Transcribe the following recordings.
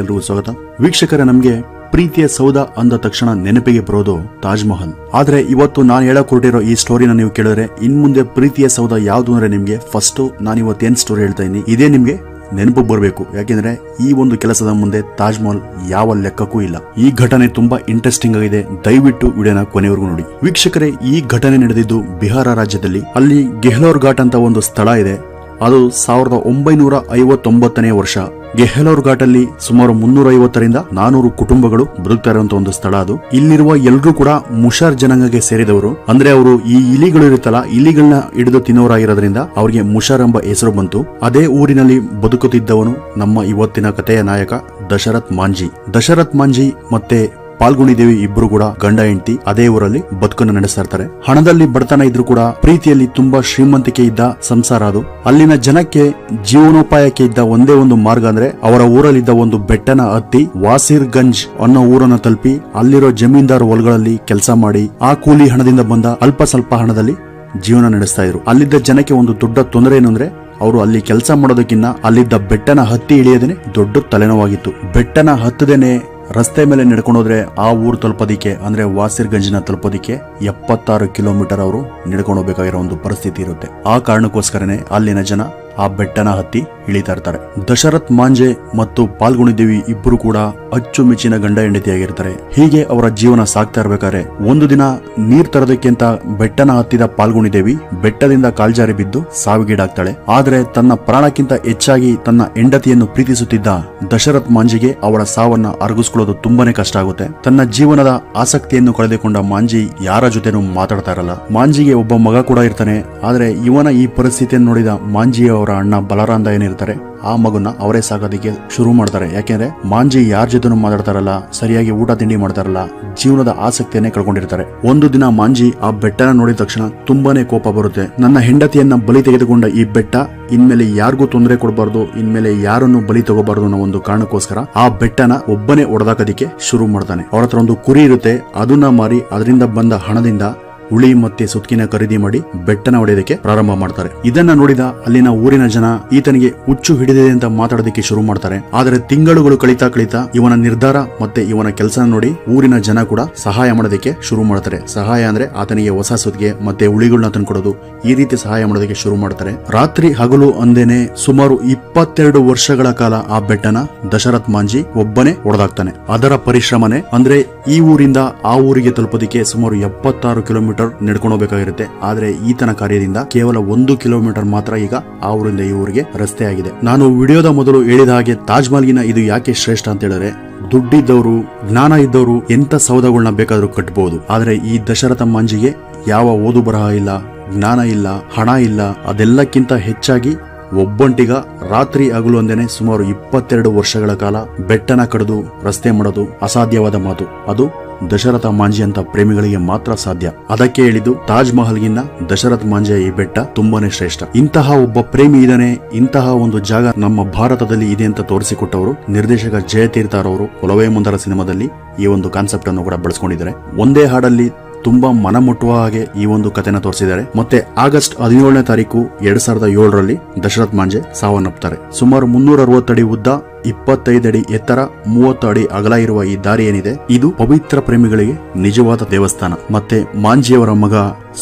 ಎಲ್ರಿಗೂ ಸ್ವಾಗತ. ವೀಕ್ಷಕರ, ನಮ್ಗೆ ಪ್ರೀತಿಯ ಸೌಧ ಅಂದ ತಕ್ಷಣ ನೆನಪಿಗೆ ಬರೋದು ತಾಜ್ ಮಹಲ್ ಆದ್ರೆ ಇವತ್ತು ನಾನು ಹೇಳಕ್ ಹೊರಟಿರೋ ಈ ಸ್ಟೋರಿನ ನೀವು ಕೇಳಿದ್ರೆ ಇನ್ ಮುಂದೆ ಪ್ರೀತಿಯ ಸೌಧ ಯಾವ್ದು ಅಂದ್ರೆ ನಿಮ್ಗೆ ಫಸ್ಟ್ ನಾನು ಇವತ್ತು ಏನ್ ಸ್ಟೋರಿ ಹೇಳ್ತಾ ಇದ್ದೀನಿ. ಇದೇ ನಿಮ್ಗೆ ನೆನಪು ಬರಬೇಕು. ಯಾಕೆಂದ್ರೆ ಈ ಒಂದು ಕೆಲಸದ ಮುಂದೆ ತಾಜ್ ಮಹಲ್ ಯಾವ ಲೆಕ್ಕಕ್ಕೂ ಇಲ್ಲ. ಈ ಘಟನೆ ತುಂಬಾ ಇಂಟ್ರೆಸ್ಟಿಂಗ್ ಆಗಿದೆ. ದಯವಿಟ್ಟು ವಿಡಿಯೋನ ಕೊನೆವರೆಗೂ ನೋಡಿ. ವೀಕ್ಷಕರೇ, ಈ ಘಟನೆ ನಡೆದಿದ್ದು ಬಿಹಾರ ರಾಜ್ಯದಲ್ಲಿ. ಅಲ್ಲಿ ಗೆಹ್ಲೋರ್ ಘಾಟ್ ಅಂತ ಒಂದು ಸ್ಥಳ ಇದೆ. ಅದು ಸಾವಿರದ ಒಂಬೈನೂರ ಐವತ್ತೊಂಬತ್ತನೇ ವರ್ಷ. ಗೆಹಲೋರ್ ಘಾಟಲ್ಲಿ ಸುಮಾರು ಮುನ್ನೂರ ಐವತ್ತರಿಂದ ನಾನೂರು ಕುಟುಂಬಗಳು ಬದುಕ್ತಾ ಇರುವಂತ ಒಂದು ಸ್ಥಳ ಅದು. ಇಲ್ಲಿರುವ ಎಲ್ಲರೂ ಕೂಡ ಮುಷಾರ್ ಜನಾಂಗಕ್ಕೆ ಸೇರಿದವರು. ಅಂದ್ರೆ ಅವರು ಈ ಇಲಿಗಳು ಇರುತ್ತಲ್ಲ ಇಲಿಗಳನ್ನ ಹಿಡಿದು ತಿನ್ನೋರಾಗಿರೋದ್ರಿಂದ ಅವರಿಗೆ ಮುಷಾರ್ ಎಂಬ ಹೆಸರು ಬಂತು. ಅದೇ ಊರಿನಲ್ಲಿ ಬದುಕುತ್ತಿದ್ದವನು ನಮ್ಮ ಇವತ್ತಿನ ಕಥೆಯ ನಾಯಕ ದಶರಥ್ ಮಾಂಜಿ. ದಶರಥ್ ಮಾಂಜಿ ಮತ್ತೆ ಪಾಲ್ಗುಣಿ ದೇವಿ ಇಬ್ರು ಕೂಡ, ಗಂಡ, ಹೆಂಡತಿ, ಅದೇ ಊರಲ್ಲಿ ಬದುಕನ್ನು ನಡೆಸ್ತಾ ಇರ್ತಾರೆ ಹಣದಲ್ಲಿ ಬಡತನ ಇದ್ರು ಕೂಡ ಪ್ರೀತಿಯಲ್ಲಿ ತುಂಬಾ ಶ್ರೀಮಂತಿಕೆ ಇದ್ದ ಸಂಸಾರ ಅದು. ಅಲ್ಲಿನ ಜನಕ್ಕೆ, ಜೀವನೋಪಾಯಕ್ಕೆ ಇದ್ದ ಒಂದೇ ಒಂದು ಮಾರ್ಗ ಅಂದ್ರೆ ಅವರ ಊರಲ್ಲಿದ್ದ ಒಂದು ಬೆಟ್ಟನ ಹತ್ತಿ ವಾಸಿರ್ ಗಂಜ್ ಅನ್ನೋ ಊರನ್ನು ತಲುಪಿ ಅಲ್ಲಿರೋ ಜಮೀನ್ದಾರ್ ಹೊಲಗಳಲ್ಲಿ ಕೆಲಸ ಮಾಡಿ ಆ ಕೂಲಿ ಹಣದಿಂದ ಬಂದ ಅಲ್ಪ ಸ್ವಲ್ಪ ಹಣದಲ್ಲಿ ಜೀವನ ನಡೆಸ್ತಾ ಇದ್ರು ಅಲ್ಲಿದ್ದ ಜನಕ್ಕೆ ಒಂದು ದೊಡ್ಡ ತೊಂದರೆ ಏನು ಅವರು ಅಲ್ಲಿ ಕೆಲಸ ಮಾಡೋದಕ್ಕಿಂತ ಅಲ್ಲಿದ್ದ ಬೆಟ್ಟನ ಹತ್ತಿ ಇಳಿಯದೇನೆ ದೊಡ್ಡ ತಲೆನೋವಾಗಿತ್ತು. ಬೆಟ್ಟನ ಹತ್ತದೇನೆ ರಸ್ತೆ ಮೇಲೆ ನಡ್ಕೊಂಡೋದ್ರೆ ಆ ಊರು ತಲುಪೋದಿಕ್ಕೆ, ಅಂದ್ರೆ ವಾಸಿರ್ಗಂಜ್ನ ತಲುಪೋದಿಕ್ಕೆ ಎಪ್ಪತ್ತಾರು ಕಿಲೋಮೀಟರ್ ಅವರು ನಡ್ಕೊಂಡು ಹೋಗಬೇಕಾಗಿರೋ ಒಂದು ಪರಿಸ್ಥಿತಿ ಇರುತ್ತೆ. ಆ ಕಾರಣಕ್ಕೋಸ್ಕರನೇ ಅಲ್ಲಿನ ಜನ ಆ ಬೆಟ್ಟನ ಹತ್ತಿ ಇಳಿತಾ ಇರ್ತಾರೆ. ದಶರಥ್ ಮಾಂಜೆ ಮತ್ತು ಪಾಲ್ಗುಣಿದೇವಿ ಇಬ್ಬರು ಕೂಡ ಅಚ್ಚುಮೆಚ್ಚಿನ ಗಂಡ ಹೆಂಡತಿಯಾಗಿರ್ತಾರೆ. ಹೀಗೆ ಅವರ ಜೀವನ ಸಾಕ್ತಾ ಇರ್ಬೇಕಾದ್ರೆ ಒಂದು ದಿನ ನೀರ್ ತರೋದಕ್ಕಿಂತ ಬೆಟ್ಟನ ಹತ್ತಿದ ಪಾಲ್ಗುಣಿದೇವಿ ಬೆಟ್ಟದಿಂದ ಕಾಲ್ಜಾರಿ ಬಿದ್ದು ಸಾವಿಗೀಡಾಗ್ತಾಳೆ. ಆದ್ರೆ ತನ್ನ ಪ್ರಾಣಕ್ಕಿಂತ ಹೆಚ್ಚಾಗಿ ತನ್ನ ಹೆಂಡತಿಯನ್ನು ಪ್ರೀತಿಸುತ್ತಿದ್ದ ದಶರಥ್ ಮಾಂಜಿಗೆ ಅವಳ ಸಾವನ್ನ ಅರಗಿಸ್ಕೊಳ್ಳೋದು ತುಂಬಾನೇ ಕಷ್ಟ ಆಗುತ್ತೆ. ತನ್ನ ಜೀವನದ ಆಸಕ್ತಿಯನ್ನು ಕಳೆದುಕೊಂಡ ಮಾಂಜಿ ಯಾರ ಜೊತೆನೂ ಮಾತಾಡ್ತಾ ಇರಲ್ಲ. ಮಾಂಜಿಗೆ ಒಬ್ಬ ಮಗ ಕೂಡ ಇರ್ತಾನೆ. ಆದ್ರೆ ಇವನ ಈ ಪರಿಸ್ಥಿತಿಯನ್ನು ನೋಡಿದ ಮಾಂಜಿ ಅವರ ಅಣ್ಣ ಬಲರಾಂದ ಏನಿರ್ತಾರೆ, ಆ ಮಗುನ ಅವರೇ ಸಾಗೋದಿಕ್ಕೆ ಶುರು ಮಾಡ್ತಾರೆ. ಯಾಕೆಂದ್ರೆ ಮಾಂಜಿ ಯಾರ ಜೊತೆನೂ ಮಾತಾಡ್ತಾರಲ್ಲ, ಸರಿಯಾಗಿ ಊಟ ತಿಂಡಿ ಮಾಡ್ತಾರಲ್ಲ, ಜೀವನದ ಆಸಕ್ತಿಯನ್ನೇ ಕಳ್ಕೊಂಡಿರ್ತಾರೆ. ಒಂದು ದಿನ ಮಾಂಜಿ ಆ ಬೆಟ್ಟನ ನೋಡಿದ ತಕ್ಷಣ ತುಂಬಾನೇ ಕೋಪ ಬರುತ್ತೆ. ನನ್ನ ಹೆಂಡತಿಯನ್ನ ಬಲಿ ತೆಗೆದುಕೊಂಡ ಈ ಬೆಟ್ಟ, ಇನ್ಮೇಲೆ ಯಾರಿಗೂ ತೊಂದರೆ ಕೊಡಬಾರ್ದು, ಇನ್ಮೇಲೆ ಯಾರನ್ನು ಬಲಿ ತಗೋಬಾರ್ದು ಅನ್ನೋ ಒಂದು ಕಾರಣಕ್ಕೋಸ್ಕರ ಆ ಬೆಟ್ಟನ ಒಬ್ಬನೇ ಒಡೆದಾಕೋದಿಕ್ಕೆ ಶುರು ಮಾಡ್ತಾನೆ. ಅವರ ಹತ್ರ ಒಂದು ಕುರಿ ಇರುತ್ತೆ, ಅದನ್ನ ಮಾರಿ ಅದರಿಂದ ಬಂದ ಹಣದಿಂದ ಹುಳಿ ಮತ್ತೆ ಸುತ್ಕಿನ ಖರೀದಿ ಮಾಡಿ ಬೆಟ್ಟನ ಹೊಡೆಯೋದಕ್ಕೆ ಪ್ರಾರಂಭ ಮಾಡ್ತಾರೆ. ಇದನ್ನ ನೋಡಿದ ಅಲ್ಲಿನ ಊರಿನ ಜನ ಈತನಿಗೆ ಹುಚ್ಚು ಹಿಡಿದಿದೆ ಅಂತ ಮಾತಾಡೋದಕ್ಕೆ ಶುರು ಮಾಡ್ತಾರೆ. ಆದರೆ ತಿಂಗಳುಗಳು ಕಳೀತಾ ಕಳಿತಾ ಇವನ ನಿರ್ಧಾರ ಮತ್ತೆ ಇವನ ಕೆಲಸ ನೋಡಿ ಊರಿನ ಜನ ಕೂಡ ಸಹಾಯ ಮಾಡೋದಕ್ಕೆ ಶುರು ಮಾಡ್ತಾರೆ. ಸಹಾಯ ಅಂದ್ರೆ ಆತನಿಗೆ ಹೊಸ ಸುತ್ತಿಗೆ ಮತ್ತೆ ಹುಳಿಗಳನ್ನ ತಂದ್ಕೊಡೋದು ಈ ರೀತಿ ಸಹಾಯ ಮಾಡೋದಕ್ಕೆ ಶುರು ಮಾಡ್ತಾರೆ. ರಾತ್ರಿ ಹಗಲು ಅಂದೇನೆ ಸುಮಾರು ಇಪ್ಪತ್ತೆರಡು ವರ್ಷಗಳ ಕಾಲ ಆ ಬೆಟ್ಟನ ದಶರಥ್ ಮಾಂಜಿ ಒಬ್ಬನೇ ಹೊಡೆದಾಗ್ತಾನೆ ಅದರ ಪರಿಶ್ರಮನೆ ಅಂದ್ರೆ ಈ ಊರಿಂದ ಆ ಊರಿಗೆ ತಲುಪೋದಕ್ಕೆ ಸುಮಾರು ಎಪ್ಪತ್ತಾರು ಕಿಲೋಮೀಟರ್ ನಡ್ಕೊಂಡು ಹೋಗಬೇಕಾಗಿರುತ್ತೆ. ಆದ್ರೆ ಈತನ ಕಾರ್ಯದಿಂದ ಕೇವಲ ಒಂದು ಕಿಲೋಮೀಟರ್ ಮಾತ್ರ ಈಗ ಆ ಊರಿಂದ ಈ ಊರಿಗೆ ರಸ್ತೆ ಆಗಿದೆ. ನಾನು ವಿಡಿಯೋದ ಮೊದಲು ಹೇಳಿದ ಹಾಗೆ ತಾಜ್ ಮಹಲ್ಗಿನ ಇದು ಯಾಕೆ ಶ್ರೇಷ್ಠ ಅಂತ ಹೇಳಿದ್ರೆ, ದುಡ್ಡಿದ್ದವರು, ಜ್ಞಾನ ಇದ್ದವರು ಎಂತ ಸೌಧಗಳನ್ನ ಬೇಕಾದ್ರೂ ಕಟ್ಟಬಹುದು ಆದ್ರೆ ಈ ದಶರಥ ಮಂಜಿಗೆ ಯಾವ ಓದು ಬರಹ ಇಲ್ಲ, ಜ್ಞಾನ ಇಲ್ಲ, ಹಣ ಇಲ್ಲ, ಅದೆಲ್ಲಕ್ಕಿಂತ ಹೆಚ್ಚಾಗಿ ಒಬ್ಬಂಟಿಗ ರಾತ್ರಿ ಹಗಲು ಅಂದೇನೆ ಸುಮಾರು ಇಪ್ಪತ್ತೆರಡು ವರ್ಷಗಳ ಕಾಲ ಬೆಟ್ಟನ ಕಡಿದು ರಸ್ತೆ ಮಾಡೋದು ಅಸಾಧ್ಯವಾದ ಮಾತು. ಅದು ದಶರಥ ಮಾಂಜಿ ಅಂತ ಪ್ರೇಮಿಗಳಿಗೆ ಮಾತ್ರ ಸಾಧ್ಯ. ಅದಕ್ಕೆ ಹೇಳಿದ್ದು ತಾಜ್ ಮಹಲ್ಗಿನ್ನ ದಶರಥ್ ಮಾಂಜಿಯ ಈ ಬೆಟ್ಟ ತುಂಬಾನೇ ಶ್ರೇಷ್ಠ. ಇಂತಹ ಒಬ್ಬ ಪ್ರೇಮಿ ಇದನೆ ಇಂತಹ ಒಂದು ಜಾಗ ನಮ್ಮ ಭಾರತದಲ್ಲಿ ಇದೆ ಅಂತ ತೋರಿಸಿಕೊಟ್ಟವರು ನಿರ್ದೇಶಕ ಜಯತೀರ್ಥರವರು ಒಲವೇ ಮುಂದರ ಸಿನಿಮಾದಲ್ಲಿ ಈ ಒಂದು ಕಾನ್ಸೆಪ್ಟ್ ಅನ್ನು ಕೂಡ ಬಳಸ್ಕೊಂಡಿದ್ದಾರೆ. ಒಂದೇ ಹಾಡಲ್ಲಿ ತುಂಬಾ ಮನಮುಟ್ಟುವ ಹಾಗೆ ಈ ಒಂದು ಕಥೆನ ತೋರಿಸಿದ್ದಾರೆ. ಮತ್ತೆ ಆಗಸ್ಟ್ ಹದಿನೇಳನೇ ತಾರೀಕು ಎರಡ್ ಸಾವಿರದ ಏಳರಲ್ಲಿ ದಶರಥ್ ಮಾಂಜೆ ಸಾವನ್ನಪ್ಪುತ್ತಾರೆ. ಸುಮಾರು ಮುನ್ನೂರ ಅರವತ್ತಡಿ ಉದ್ದ ಇಪ್ಪತ್ತೈದು ಅಡಿ ಎತ್ತರ ಮೂವತ್ತು ಅಡಿ ಅಗಲ ಇರುವ ಈ ದಾರಿ ಏನಿದೆ? ಇದು ಪವಿತ್ರ ಪ್ರೇಮಿಗಳಿಗೆ ನಿಜವಾದ ದೇವಸ್ಥಾನ. ಮತ್ತೆ ಮಾಂಜಿಯವರ ಮಗ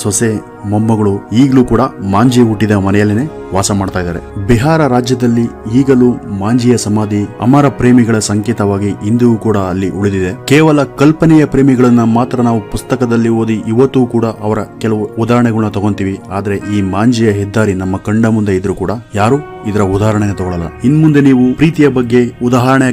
ಸೊಸೆ ಮೊಮ್ಮಗಳು ಈಗಲೂ ಕೂಡ ಮಾಂಜಿ ಹುಟ್ಟಿದ ಮನೆಯಲ್ಲೇನೆ ವಾಸ ಮಾಡ್ತಾ ಇದ್ದಾರೆ. ಬಿಹಾರ ರಾಜ್ಯದಲ್ಲಿ ಈಗಲೂ ಮಾಂಜಿಯ ಸಮಾಧಿ ಅಮರ ಪ್ರೇಮಿಗಳ ಸಂಕೇತವಾಗಿ ಇಂದಿಗೂ ಕೂಡ ಅಲ್ಲಿ ಉಳಿದಿದೆ. ಕೇವಲ ಕಲ್ಪನೆಯ ಪ್ರೇಮಿಗಳನ್ನ ಮಾತ್ರ ನಾವು ಪುಸ್ತಕದಲ್ಲಿ ಓದಿ ಇವತ್ತು ಕೂಡ ಅವರ ಕೆಲವು ಉದಾಹರಣೆಗಳನ್ನ ತಗೊಂತೀವಿ. ಆದ್ರೆ ಈ ಮಾಂಜಿಯ ಹೆದ್ದಾರಿ ನಮ್ಮ ಕಂಡ ಮುಂದೆ ಇದ್ರೂ ಕೂಡ ಯಾರು ಇದರ ಉದಾಹರಣೆ ತಗೊಳ್ಳಲ್ಲ ಇನ್ ಮುಂದೆ ನೀವು ಪ್ರೀತಿಯ ಬಗ್ಗೆ ಉದಾಹರಣೆ